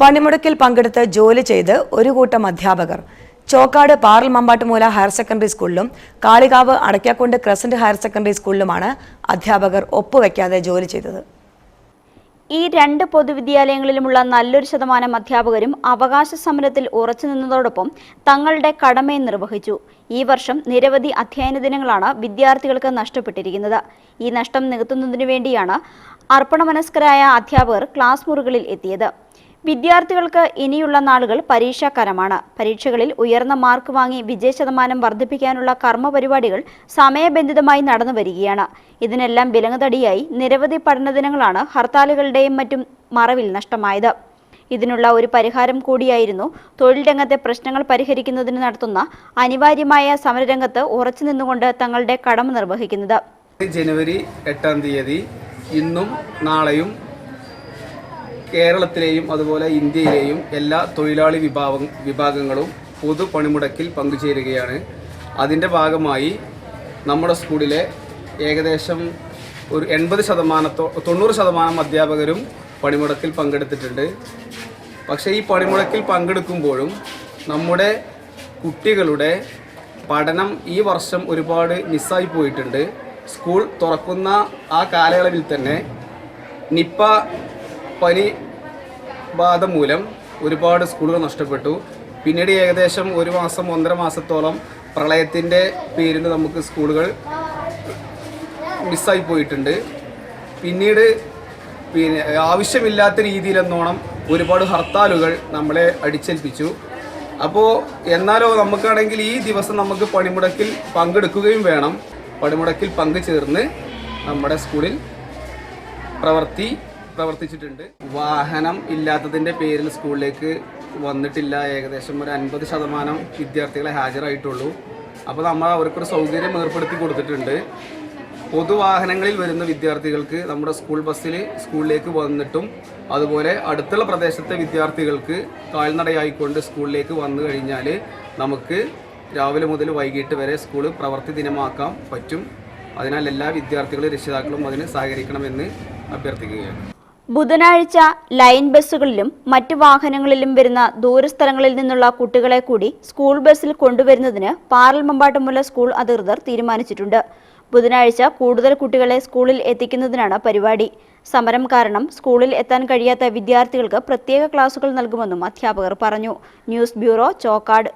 പണിമുടക്കിൽ പങ്കെടുത്ത് ജോലി ചെയ്ത് ഒരു കൂട്ടം അധ്യാപകർ. ചോക്കാട് പാറൽ മമ്പാട്ടുമൂല ഹയർ സെക്കൻഡറി സ്കൂളിലും Kalikavu Adakkakundu crescent higher secondary സ്കൂളിലുമാണ് അധ്യാപകർ ഒപ്പുവെക്കാതെ ജോലി ചെയ്തത്. ഈ രണ്ട് പൊതുവിദ്യാലയങ്ങളിലുമുള്ള നല്ലൊരു ശതമാനം അധ്യാപകരും അവകാശ സമരത്തിൽ ഉറച്ചു നിന്നതോടൊപ്പം തങ്ങളുടെ കടമയും നിർവഹിച്ചു. ഈ വർഷം നിരവധി അധ്യയന ദിനങ്ങളാണ് വിദ്യാർത്ഥികൾക്ക് നഷ്ടപ്പെട്ടിരിക്കുന്നത്. ഈ നഷ്ടം നികത്തുന്നതിനു വേണ്ടിയാണ് അർപ്പണമനസ്കരായ അധ്യാപകർ ക്ലാസ് മുറികളിൽ എത്തിയത്. വിദ്യാർത്ഥികൾക്ക് ഇനിയുള്ള നാളുകൾ പരീക്ഷാകരമാണ്. പരീക്ഷകളിൽ ഉയർന്ന മാർക്ക് വാങ്ങി വിജയ ശതമാനം വർദ്ധിപ്പിക്കാനുള്ള കർമ്മ പരിപാടികൾ സമയബന്ധിതമായി നടന്നു വരികയാണ്. ഇതിനെല്ലാം വിലങ്ങുതടിയായി നിരവധി പഠന ദിനങ്ങളാണ് ഹർത്താലുകളുടെയും മറ്റും മറവിൽ നഷ്ടമായത്. ഇതിനുള്ള ഒരു പരിഹാരം കൂടിയായിരുന്നു തൊഴിൽ രംഗത്തെ പ്രശ്നങ്ങൾ പരിഹരിക്കുന്നതിന് നടത്തുന്ന അനിവാര്യമായ സമരരംഗത്ത് ഉറച്ചു നിന്നുകൊണ്ട് തങ്ങളുടെ കടമ നിർവഹിക്കുന്നത്. ജനുവരി എട്ടാം തീയതി ഇന്നും നാളെയും കേരളത്തിലെയും അതുപോലെ ഇന്ത്യയിലെയും എല്ലാ തൊഴിലാളി വിഭാഗ വിഭാഗങ്ങളും പൊതു പണിമുടക്കിൽ പങ്കുചേരുകയാണ്. അതിന്റെ ഭാഗമായി നമ്മുടെ സ്കൂളിലെ ഏകദേശം ഒരു എൺപത് ശതമാനത്തോ തൊണ്ണൂറ് ശതമാനം അധ്യാപകരും പണിമുടക്കിൽ പങ്കെടുത്തിട്ടുണ്ട്. പക്ഷേ ഈ പണിമുടക്കിൽ പങ്കെടുക്കുമ്പോഴും നമ്മുടെ കുട്ടികളുടെ പഠനം ഈ വർഷം ഒരുപാട് മിസ്സായി പോയിട്ടുണ്ട്. സ്കൂൾ തുറക്കുന്ന ആ കാലയളവിൽ തന്നെ നിപ്പ പനി ബാധ മൂലം ഒരുപാട് സ്കൂളുകൾ നഷ്ടപ്പെട്ടു. പിന്നീട് ഏകദേശം ഒരു മാസം ഒന്നര മാസത്തോളം പ്രളയത്തിന്റെ പേരിൽ നമുക്ക് സ്കൂളുകൾ മിസ്സായി പോയിട്ടുണ്ട്. പിന്നീട് പിന്നെ ആവശ്യമില്ലാത്ത രീതിയിലെന്നോണം ഒരുപാട് ഹർത്താലുകൾ നമ്മളെ അടിച്ചേൽപ്പിച്ചു. അപ്പോൾ എന്നാലോ നമുക്കാണെങ്കിൽ ഈ ദിവസം നമുക്ക് പണിമുടക്കിൽ പങ്കെടുക്കുകയും വേണം. പണിമുടക്കിൽ പങ്കുചേർന്ന് നമ്മുടെ സ്കൂളിൽ പ്രവർത്തി പ്രവർത്തിച്ചിട്ടുണ്ട്. വാഹനം ഇല്ലാത്തതിന്റെ പേരിൽ സ്കൂളിലേക്ക് വന്നിട്ടില്ല. ഏകദേശം ഒരു അൻപത് ശതമാനം വിദ്യാർത്ഥികളെ ഹാജരായിട്ടുള്ളൂ. അപ്പോൾ നമ്മൾ അവർക്കൊരു സൗകര്യം ഏർപ്പെടുത്തി കൊടുത്തിട്ടുണ്ട്. പൊതുവാഹനങ്ങളിൽ വരുന്ന വിദ്യാർത്ഥികൾക്ക് നമ്മുടെ സ്കൂൾ ബസ്സിൽ സ്കൂളിലേക്ക് വന്നിട്ടും അതുപോലെ അടുത്തുള്ള പ്രദേശത്തെ വിദ്യാർത്ഥികൾക്ക് കാൽനടയായിക്കൊണ്ട് സ്കൂളിലേക്ക് വന്നു കഴിഞ്ഞാൽ നമുക്ക് രാവിലെ മുതൽ വൈകിട്ട് വരെ സ്കൂൾ പ്രവൃത്തി ദിനമാക്കാൻ പറ്റും. അതിനാൽ എല്ലാ വിദ്യാർത്ഥികളും രക്ഷിതാക്കളും അതിന് സഹകരിക്കണമെന്ന് അഭ്യർത്ഥിക്കുകയാണ്. ബുധനാഴ്ച ലൈൻ ബസ്സുകളിലും മറ്റ് വാഹനങ്ങളിലും വരുന്ന ദൂരസ്ഥലങ്ങളിൽ നിന്നുള്ള കുട്ടികളെ കൂടി സ്കൂൾ ബസ്സിൽ കൊണ്ടുവരുന്നതിന് പാറൽമമ്പാട്ടുമുല്ല സ്കൂൾ അധികൃതർ തീരുമാനിച്ചിട്ടുണ്ട്. ബുധനാഴ്ച കൂടുതൽ കുട്ടികളെ സ്കൂളിൽ എത്തിക്കുന്നതിനാണ് പരിപാടി. സമരം കാരണം സ്കൂളിൽ എത്താൻ കഴിയാത്ത വിദ്യാർത്ഥികൾക്ക് പ്രത്യേക ക്ലാസുകൾ നൽകുമെന്നും അധ്യാപകർ പറഞ്ഞു. News bureau Chokkad.